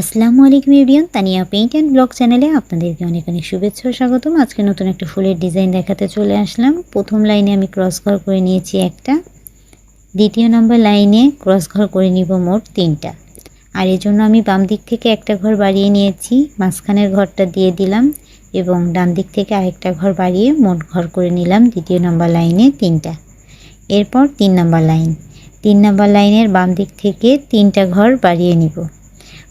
আসসালামু আলাইকুম everyone Tania paint and blog চ্যানেলে আপনাদেরকে অনেক অনেক শুভেচ্ছা স্বাগতম। আজকে নতুন একটা ফুলের ডিজাইন দেখাতে চলে আসলাম। প্রথম লাইনে আমি ক্রস ঘর করে নিয়েছি একটা। দ্বিতীয় নম্বর লাইনে ক্রস ঘর করে নিব মোট তিনটা। আর এর জন্য আমি বাম দিক থেকে একটা ঘর বাড়িয়ে নিয়েছি, মাঝখানের ঘরটা দিয়ে দিলাম এবং ডান দিক থেকে আরেকটা ঘর বাড়িয়ে মোট ঘর করে নিলাম দ্বিতীয় নম্বর লাইনে তিনটা। এরপর তিন নম্বর লাইন তিন নম্বর লাইনের বাম দিক থেকে তিনটা ঘর বাড়িয়ে নিব।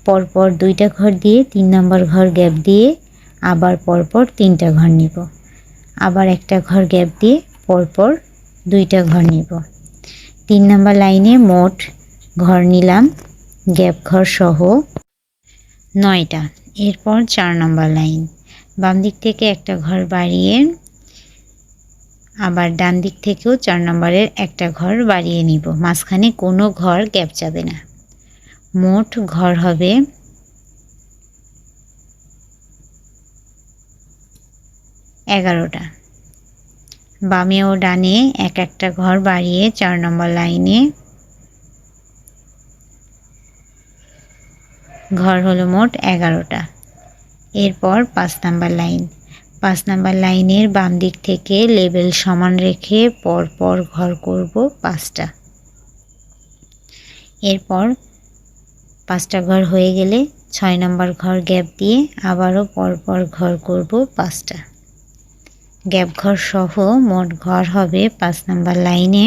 পরপর দুইটা ঘর দিয়ে, তিন নম্বর ঘর গ্যাপ দিয়ে, আবার পরপর তিনটা ঘর নিব। আবার একটা ঘর গ্যাপ দিয়ে, পরপর দুইটা ঘর নিব। তিন নম্বর লাইনে মোট ঘর নিলাম, গ্যাপ ঘর সহ নয়টা। এরপর চার নম্বর লাইন। বাম দিক থেকে একটা ঘর বাড়িয়ে, আবার ডান দিক থেকেও চার নম্বরের একটা ঘর বাড়িয়ে নিব। মাঝখানে কোনো ঘর গ্যাপ যাবে না। মোট ঘর হবে এগারোটা। বামে ও ডানে এক একটা ঘর বাড়িয়ে চার নম্বর লাইনে ঘর হলো মোট এগারোটা। এরপর পাঁচ নাম্বার লাইন। পাঁচ নাম্বার লাইনের বাম দিক থেকে লেবেল সমান রেখে পর পর ঘর করব পাঁচটা। এরপর পাঁচটা ঘর হয়ে গেলে ছয় নম্বর ঘর গ্যাপ দিয়ে আবারও পরপর ঘর করব পাঁচটা। গ্যাপ ঘর সহ মোট ঘর হবে পাঁচ নম্বর লাইনে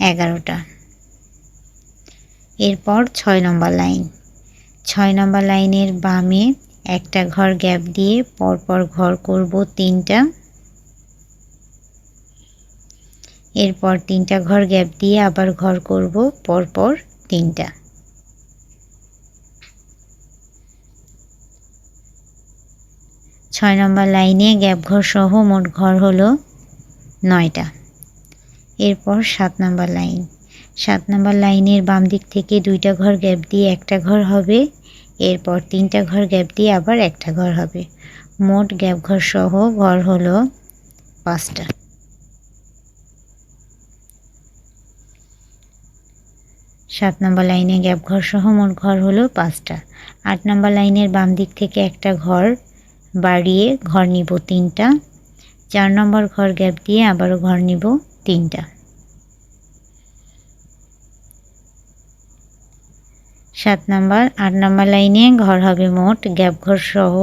এগারোটা। এরপর ছয় নম্বর লাইন। ছয় নম্বর লাইনের বামে একটা ঘর গ্যাপ দিয়ে পরপর ঘর করব তিনটা। এরপর তিনটা ঘর গ্যাপ দিয়ে আবার ঘর করব পরপর তিনটা। ছয় নম্বর লাইনে গ্যাপ ঘর সহ মোট ঘর হলো নয়টা। এরপর সাত নম্বর লাইন। সাত নম্বর লাইনের বাম দিক থেকে দুইটা ঘর গ্যাপ দিয়ে একটা ঘর হবে, এরপর তিনটা ঘর গ্যাপ দিয়ে আবার একটা ঘর হবে। মোট গ্যাপ ঘর সহ ঘর হলো পাঁচটা। সাত নম্বর লাইনে গ্যাপ ঘর সহ মোট ঘর হলো পাঁচটা। আট নম্বর লাইনের বাম দিক থেকে একটা ঘর বাড়িয়ে ঘর নিব তিনটা। চার নম্বর ঘর গ্যাপ দিয়ে আবারও ঘর নিব তিনটা। সাত নাম্বার, আট নাম্বার লাইনে ঘর হবে মোট গ্যাপ ঘর সহ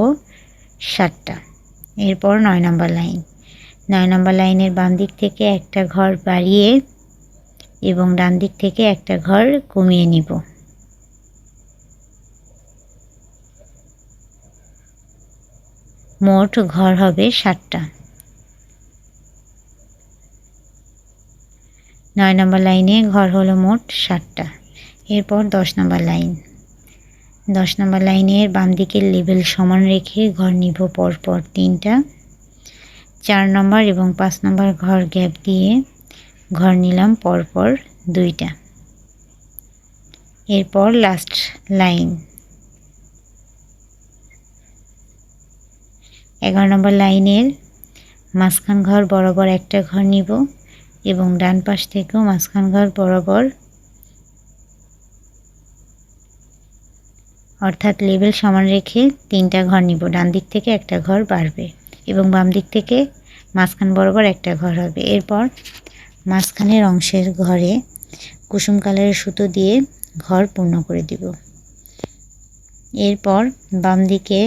সাতটা। এরপর নয় নম্বর লাইন। নয় নম্বর লাইনের বাম দিক থেকে একটা ঘর বাড়িয়ে এবং ডান দিক থেকে একটা ঘর কমিয়ে নিব। মোট ঘর হবে ষাটটা নয় নম্বর লাইনে ঘর হলো মোট ষাটটা এরপর দশ নম্বর লাইন। দশ নম্বর লাইনের বাম দিকের লেভেল সমান রেখে ঘর নিব পরপর তিনটা। চার নম্বর এবং পাঁচ নম্বর ঘর গ্যাপ দিয়ে ঘর নিলাম পরপর দুইটা। এরপর লাস্ট লাইন এগারো নম্বর লাইনের মাঝখান ঘর বরাবর একটা ঘর নিব এবং ডান পাশ থেকেও মাঝখান ঘর বরাবর অর্থাৎ লেবেল সমান রেখে তিনটা ঘর নিব। ডান দিক থেকে একটা ঘর বাড়বে এবং বাম দিক থেকে মাঝখান বরাবর একটা ঘর হবে। এরপর মাঝখানের অংশের ঘরে কুসুম কালারের সুতো দিয়ে ঘর পূর্ণ করে দিব। এরপর বাম দিকে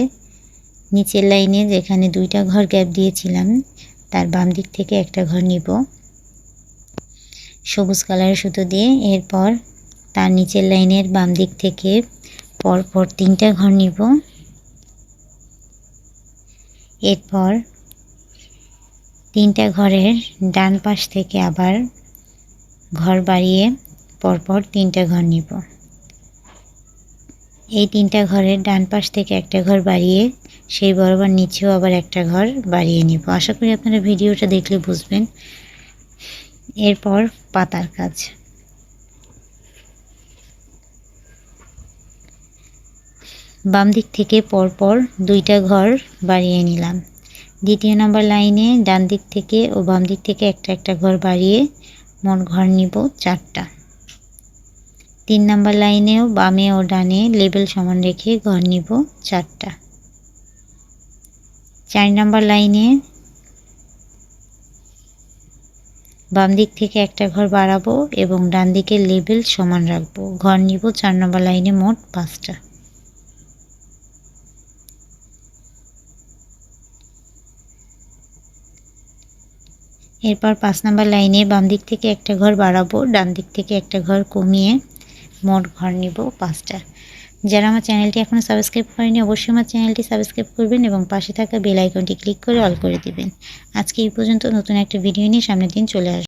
নিচের লাইনে যেখানে দুইটা ঘর গ্যাপ দিয়েছিলাম, তার বাম দিক থেকে একটা ঘর নিব। সবুজ কালারের সুতো দিয়ে এরপর তার নিচের লাইনের বাম দিক থেকে পরপর তিনটা ঘর নিব। এরপর তিনটা ঘরের ডান পাশ থেকে আবার ঘর বাড়িয়ে পরপর তিনটা ঘর নিব। এই তিনটা ঘরের ডান পাশ থেকে একটা ঘর বাড়িয়ে সেই বরাবর নিচেও আবার একটা ঘর বাড়িয়ে নিব। আশা করি আপনারা ভিডিওটা দেখলে বুঝবেন। এরপর পাতার কাজ। বাম দিক থেকে পরপর দুইটা ঘর বাড়িয়ে নিলাম। দ্বিতীয় নম্বর লাইনে ডান দিক থেকে ও বাম দিক থেকে একটা একটা ঘর বাড়িয়ে মোট ঘর নিব চারটা। তিন নাম্বার লাইনেও বামে ও ডানে লেবেল সমান রেখে ঘর নিব চারটা। চার নাম্বার লাইনে বাম দিক থেকে একটা ঘর বাড়াবো এবং ডান দিকে লেবেল সমান রাখব। ঘর নিব চার নম্বর লাইনে মোট পাঁচটা। এরপর পাঁচ নাম্বার লাইনে বাম দিক থেকে একটা ঘর বাড়াবো ডান দিক থেকে একটা ঘর কমিয়ে মোট ঘর নিব পাঁচটা। যারা আমার চ্যানেলটি এখনও সাবস্ক্রাইব করেনি অবশ্যই আমার চ্যানেলটি সাবস্ক্রাইব করবেন এবং পাশে থাকা বেল আইকনটি ক্লিক করে অল করে দিবেন। আজকে এই পর্যন্ত নতুন একটা ভিডিও নিয়ে সামনের দিন চলে আসবে।